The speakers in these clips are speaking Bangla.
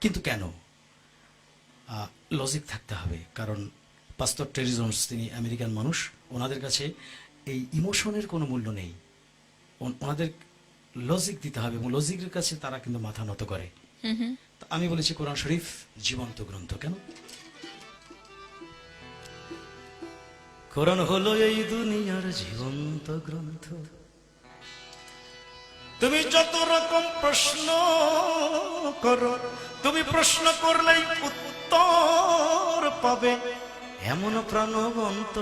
কিন্তু কেন? লজিক থাকতে হবে কারণ পাস্তর টেরিজন্স তিনি আমেরিকান মানুষ ওনাদের কাছে এই ইমোশনের কোনো মূল্য নেই। ওনাদের লজিক দিতে হবে এবং লজিকের কাছে তারা কিন্তু মাথা নত করে। আমি বলেছি কোরআন শরীফ জীবন্ত গ্রন্থ কেন? কোরআন হলো এই দুনিয়ার জীবন্ত গ্রন্থ। তুমি যত রকম প্রশ্ন করো। তুমি প্রশ্ন করলেই উত্তর পাবে। এমন প্রাণবন্ত।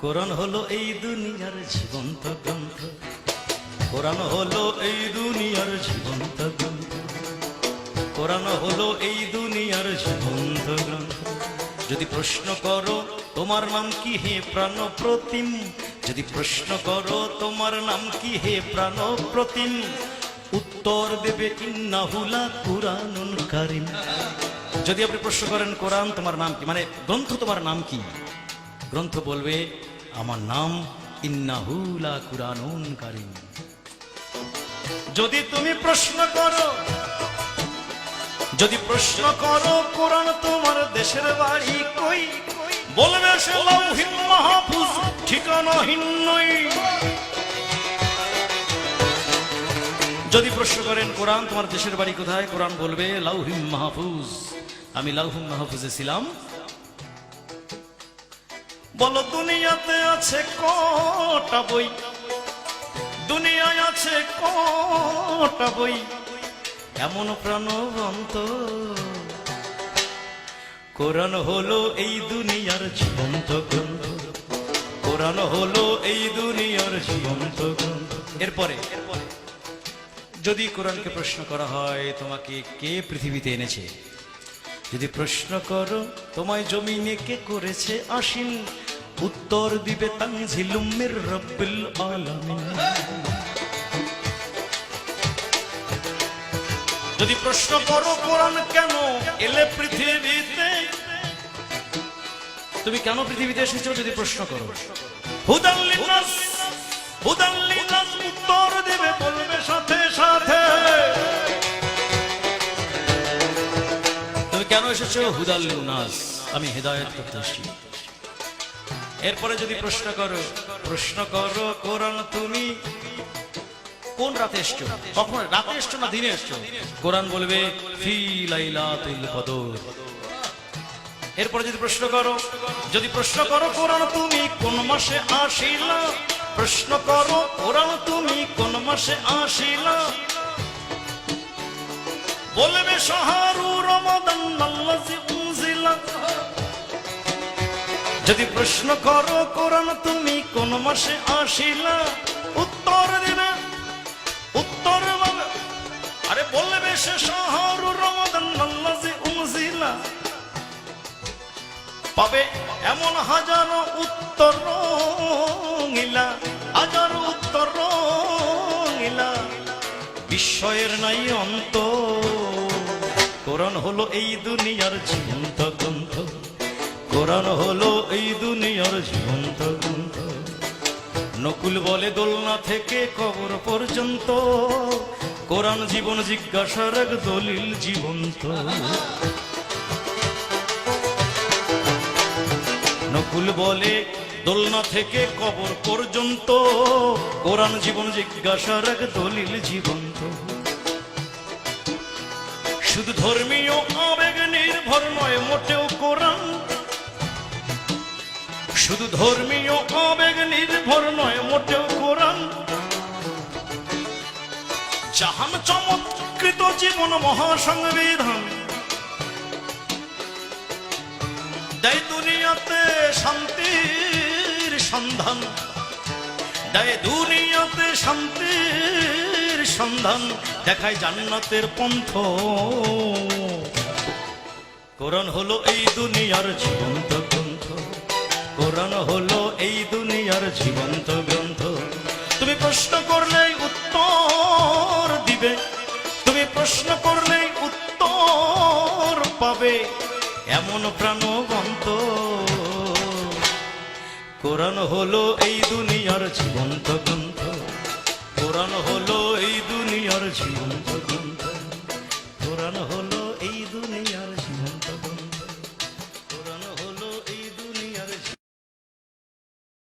কোরআন হলো এই দুনিয়ার জীবন্ত গ্রন্থ। কোরআন হলো এই দুনিয়ার জীবন্ত গ্রন্থ। কোরআন হলো এই দুনিয়ার জীবন্ত গ্রন্থ। যদি প্রশ্ন করো, তোমার নাম কি হে প্রাণ প্রতিম যদি প্রশ্ন করো, তোমার নাম কি হে প্রাণ প্রতিম উত্তর দেবে ইন্নাহুলা কুরআনুন কারিম। যদি আপনি প্রশ্ন করেন, কোরআন তোমার নাম কি? মানে গ্রন্থ তোমার নাম কি? গ্রন্থ বলবে, আমার নাম ইন্নাহুলা কুরআনুন কারিম। যদি তুমি প্রশ্ন করো, যদি প্রশ্ন করো, কোরআন তোমার দেশের বাড়ি কই? বলবে সে লৌহিন মাহফুজ, ঠিকানাহীন নই। যদি প্রশ্ন করেন, কোরআন তোমার দেশের বাড়ি কোথায়? কোরআন বলবে, লাউহিম মাহফুজ। আমি লাউহিম মাহফুজে ছিলাম। বলো, দুনিয়াতে আছে কটা বই? দুনিয়ায় আছে কটা বই? এমন প্রাণবন্ত। কোরআন হলো এই দুনিয়ার জীবন্ত গ্রন্থ। কোরআন হলো এই দুনিয়ার জীবন্ত গ্রন্থ। এরপরে যদি কোরআনকে প্রশ্ন করা হয়, তোমাকে কে পৃথিবীতে এনেছে? যদি প্রশ্ন করো, তোমায় জমিনে কে করেছে আসিন উত্তর দিবে তানজিলুমের রব্বিল আলামিন। যদি প্রশ্ন করো, কোরআন কেন এলে পৃথিবীতে? তুমি কেন পৃথিবীতে এসেছ যদি প্রশ্ন করো? হুদান লিনাস আমি হেদায়েত করতে এসেছি এরপরে যদি প্রশ্ন করো প্রশ্ন করো, কোরআন তুমি কোন রাতে এসছো? কখন? রাতে এসছো না দিনে এসছো? কোরআন বলবে এরপরে যদি প্রশ্ন করো, যদি প্রশ্ন করো, কোরআন তুমি কোন মাসে আসিলা? প্রশ্ন করো, কোরআন তুমি কোন মাসে আসিলা? বলবে, শাহরু রমাদান যদি প্রশ্ন করো কোরআন, তুমি কোন মাসে আসিলা? উত্তর দিবে, উত্তর আরে বলবে সে শাহরু রমাদান উনজিলা পাবে এমন হাজারো উত্তর রঙিলা, হাজারো উত্তর রঙিলা। বিস্ময়ের নাই অন্ত কোরআন হলো এই দুনিয়ার জীবন্ত গ্রন্থ। কোরআন হলো এই দুনিয়ার জীবন্ত গ্রন্থ। নকুল বলে দোলনা থেকে কবর পর্যন্ত। কোরআন জীবন জিজ্ঞাসার এক দলিল জীবন্ত। নকুল বলে দোলনা থেকে কবর পর্যন্ত। কোরআন জীবন জিজ্ঞাসার এক দলিল জীবন্ত। শুধু ধর্মীয় আবেগ নির্ভর নয়, মোটেও কোরআন। শুধু ধর্মীয় আবেগ নির্ভর নয়, মোটেও কোরআন। জাহান চমৎকৃত জীবন মহাসংবিধান। দেয় দুনিয়াতে শান্তির সন্ধান। দেয় দুনিয়াতে শান্তির সন্ধান দেখায় জান্নাতের পন্থ। কোরআন হলো এই দুনিয়ার জীবন্ত গ্রন্থ। কোরআন হলো এই দুনিয়ার জীবন্ত গ্রন্থ। তুমি প্রশ্ন করলেই উত্তর দিবে। তুমি প্রশ্ন করলেই উত্তর পাবে। এমন প্রাণবন্ত। কোরআন হলো এই দুনিয়ার জীবন্ত গ্রন্থ। কোরআন হলো এই দুনিয়ার জীবন্ত